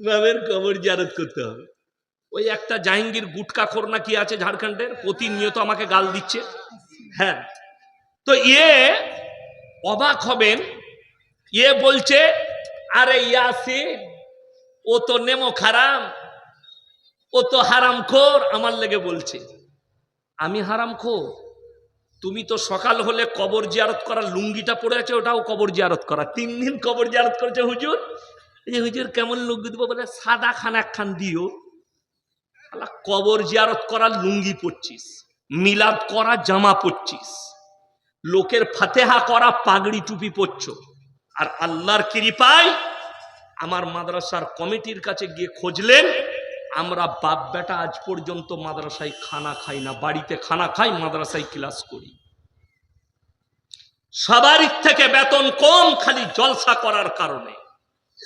বাবের কবর জিয়ারত করতে হবে। ওই একটা জাহাঙ্গীর গুটকাখোর না কি আছে ঝাড়খণ্ডের? প্রতিনিয়ত আমাকে গাল দিচ্ছে। হ্যাঁ। তো ইয়ে অবাক হবেন। ইয়ে বলছে, আরে ইয়াসি ও তো নেমো খারাম, ও তো হারাম খোর আমার লেগে বলছে। আমি হারাম খোর তুমি তো সকাল হলে কবর জিয়ারত করা লুঙ্গিটা পড়ে আছে, ওটাও কবর জিয়ারত করা। তিন দিন কবর জিয়ারত করেছে হুজুর? এই যে হুজুর কেমন লুঙ্গি দিব বলে, সাদা খান একখান দিও। কবর জিয়ারত করা লুঙ্গি পরছিস, মিলাদ করা জামা পরছিস, লোকের ফাতেহা করা পাগড়ি টুপি পরছ। আর আল্লাহর কৃপায় আমার মাদ্রাসার কমিটির কাছে গিয়ে খুঁজলেন আমরা বাপ বেটা আজ পর্যন্ত মাদ্রাসায় খানা খাই না, বাড়িতে খানা খাই, মাদ্রাসায় ক্লাস করি। সবারই থেকে বেতন কম খালি জলসা করার কারণে।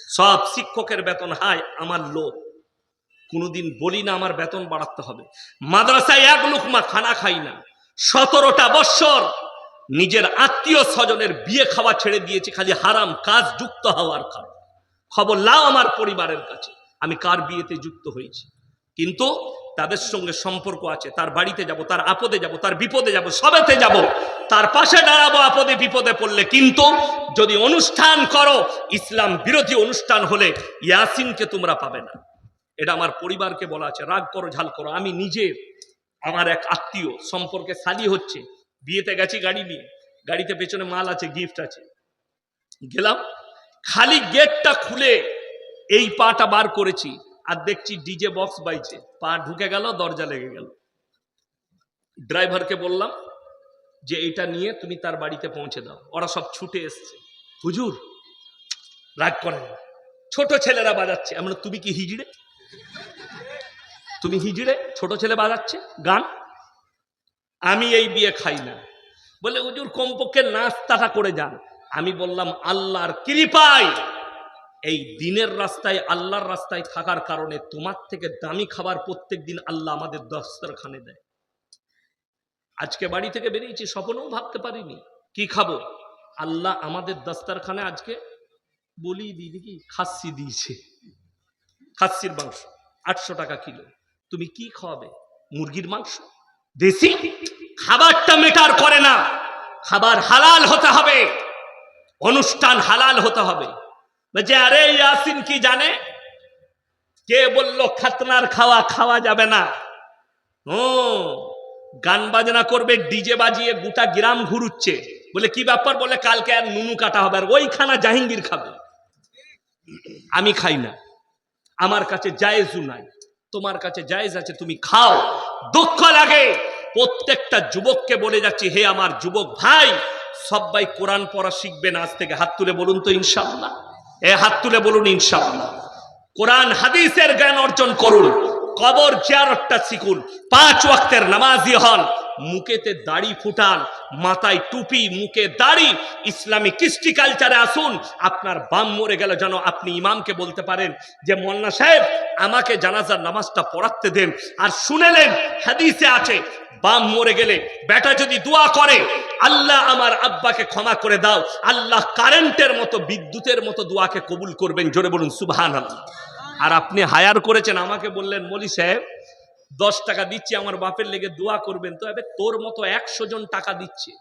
সব শিক্ষকের বেতন, হাই, আমার লোক। কোনোদিন বলি না আমার বেতন বাড়াতে হবে। মাদ্রাসায় এক লুকমা খানা খাই না। সতেরোটা বৎসর নিজের আত্মীয় স্বজনের বিয়ে খাওয়া ছেড়ে দিয়েছি, খালি হারাম কাজ যুক্ত হওয়ার কারণ। খবর লাও আমার পরিবারের কাছে। আমি কার বিয়েতে যুক্ত হয়েছি। কিন্তু তাদের সঙ্গে সম্পর্ক আছে, তার বাড়িতে যাব, তার আপদে যাব, তার বিপদে যাব, সবেতে যাব, তার পাশে দাঁড়াবো, আপদে বিপদে পড়লে। কিন্তু যদি অনুষ্ঠান করো, ইসলাম বিরোধী অনুষ্ঠান হলে ইয়াসিনকে তোমরা পাবে না। এটা আমার পরিবারকে বলা আছে, রাগ করো, ঝাল করো। আমি নিজে, আমার এক আত্মীয় সম্পর্কে সালি হচ্ছে, বিয়েতে গেছি গাড়ি নিয়ে। গাড়িতে পেছনে মাল আছে গিফট আছে। গেলাম, খালি গেটটা খুলে এই পাটা বার করেছি, আর দেখছি ডিজে বক্স বাইছে। পা ঢুকে গেল, দরজা লেগে গেল। ড্রাইভারকে বললাম যে এটা নিয়ে তুমি তার বাড়িতে পৌঁছে দাও। ওরা সব ছুটে এসছে। হুজুর, রাগ করেন ছোট ছেলেরা বাজাচ্ছে। আমরা তুমি কি হিজড়ে? তুমি হিজড়ে? ছোট ছেলে বাজাচ্ছে? গান? আমি এই বিয়ে খাই না। বলে, হুজুর, কমপক্ষে নাস্তাটা করে যান। আমি বললাম, আল্লাহর কৃপায় এই দিনের রাস্তায়, আল্লাহর রাস্তায় থাকার কারণে তোমার থেকে দামি খাবার প্রত্যেক দিন আল্লাহ আমাদের দস্তরখানে দেয়। আজকে বাড়ি থেকে বেরিয়েছি, স্বপ্নেও ভাবতে পারিনি। কি খাব? আল্লাহ আমাদের দস্তারখানে আজকে বলি দিদি কি খাসি দিয়েছে। খাসির মাংস, আটশো টাকা কিলো। তুমি কি খাওয়াবে? মুরগির মাংস? দেশি? খাবারটা মেটার করে না। খাবার হালাল হতে হবে। অনুষ্ঠান হালাল হতে হবে। বলছে, আরে ইয়াসিন কি জানে? কে বলল খাতনার খাওয়া খাওয়া যাবে না? ও, গান বাজনা করবে, ডিজে বাজিয়ে গোটা গ্রাম ঘুরুচ্ছে। বলে, কি ব্যাপার? বলে, কালকে আর নুনু কাটা হবে, আর ওইখানা জাহাঙ্গীর খাবে। আমি খাই না। আমার কাছে জায়েজও নাই। তোমার কাছে জায়েজ আছে, তুমি খাও। দুঃখ লাগে। প্রত্যেকটা যুবককে বলে যাচ্ছি, হে আমার যুবক ভাই, সবাই কোরআন পড়া শিখবেন আজ থেকে হাত তুলে বলুন তো, ইনশাআল্লাহ। এ হাত তুলে বলুন, ইনশাআল্লাহ। কোরআন, হাদিসের জ্ঞান অর্জন করুন, কবর জিয়ারতটা শিখুন, পাঁচ ওয়াক্তের নামাজি হন মুখেতে দাড়ি ফুটান, মাথায় টুপি, মুখে দাড়ি। ইসলামী কৃষ্টি কালচারে আসুন, আপনার বাম মরে গেল যেন আপনি ইমামকে বলতে পারেন যে মোল্লা সাহেব, আমাকে জানাজার নামাজটা পড়াতে দেন আর শুনেলেন হাদিসে আছে, বাম মরে গেলে বেটা যদি দোয়া করে, আল্লাহ আমার আব্বাকে ক্ষমা করে দাও, আল্লাহ কারেন্টের মতো, বিদ্যুতের মতো দোয়াকে কবুল করবেন। জোরে বলুন সুবহান আর আপনি হায়ার করেছেন, আমাকে বললেন, মলি সাহেব দশ টাকা দিচ্ছি, আমার বাপের লেগে দোয়া করবেন, তো এবার তোর মতো একশো জন টাকা দিচ্ছে।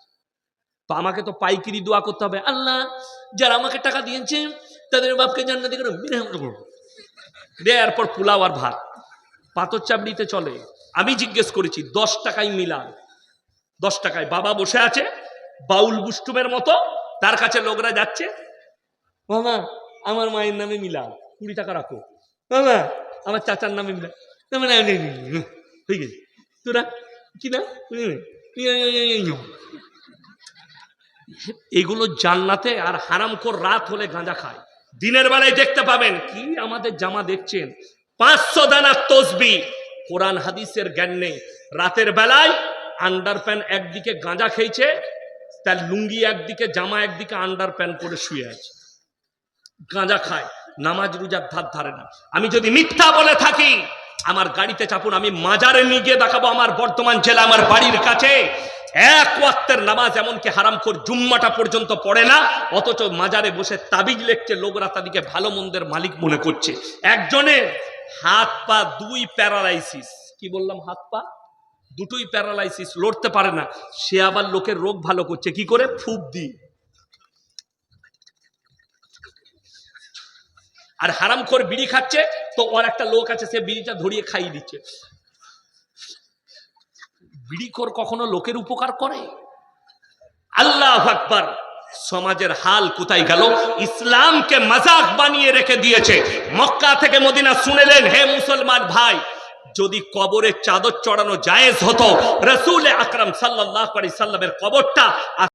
তো আমাকে তো পাইকিরি দোয়া করতে হবে। আল্লাহ, যারা আমাকে টাকা দিয়েছে, তাদের বাপকে জান্নাতি করে দেওয়ার এরপর পোলাও আর ভাত। পাথর চাপড়িতে চলে। আমি জিজ্ঞেস করেছি, দশ টাকায় মিলান। দশ টাকায় বাবা বসে আছে, বাউল বুষ্টুমের মতো, তার কাছে লোকরা যাচ্ছে। মামা, আমার মায়ের নামে মিলান। কুড়ি টাকা রাখো। মামা, আমার চাচার নামে মিলান। হয়ে গেছে তোরা কি না এগুলো জান্নাতে আর হারামখোর রাত হলে গাঁজা খায়। দিনের বেলায় দেখতে পাবেন কি আমাদের জামা দেখছেন? পাঁচশো দানা তসবি। কোরআন, হাদিসের জ্ঞান নেই। রাতের বেলায় আন্ডার প্যান একদিকে গাঁজা খেয়েছে, তার লুঙ্গি একদিকে, জামা একদিকে আন্ডার প্যান করে শুয়ে আছে। গাঁজা খায়। নামাজ রোজার ধার ধারে না। আমি যদি মিথ্যা বলে থাকি আমার গাড়িতে চাপুন, আমি মাজারে নিয়ে গিয়ে দেখাবো আমার বর্তমান জেলা আমার বাড়ির কাছে। এক ওয়াক্তের নামাজ এমনকি হারাম কর জুম্মাটা পর্যন্ত পড়ে না, অথচ মাজারে বসে তাবিজ লেখছে, লোকরা তাদেরকে ভালো মন্দের মালিক মনে করছে। একজনের হাত পা দুই প্যারালাইসিস। কি বললাম, হাত পা? দুটোই প্যারালাইসিস, লড়তে পারে না। সে আবার লোকের রোগ ভালো করছে, কি করে? ফুপ দিয়ে। আর হারাম করে বিড়ি খাচ্ছে, তো ওর একটা লোক আছে, সে বিড়িটা ধরিয়ে খাইয়ে দিচ্ছে। বিড়িখোর কখনো লোকের উপকার করে? আল্লাহ আকবার, সমাজের হাল কোথায় গেল? ইসলামকে মজাক বানিয়ে রেখে দিয়েছে। মক্কা থেকে মদিনা শুনেলেন, হে মুসলমান ভাই, যদি কবরের চাদর চড়ানো জায়েজ হতো, রসুল আকরাম সাল্লাহ সাল্লামের কবরটা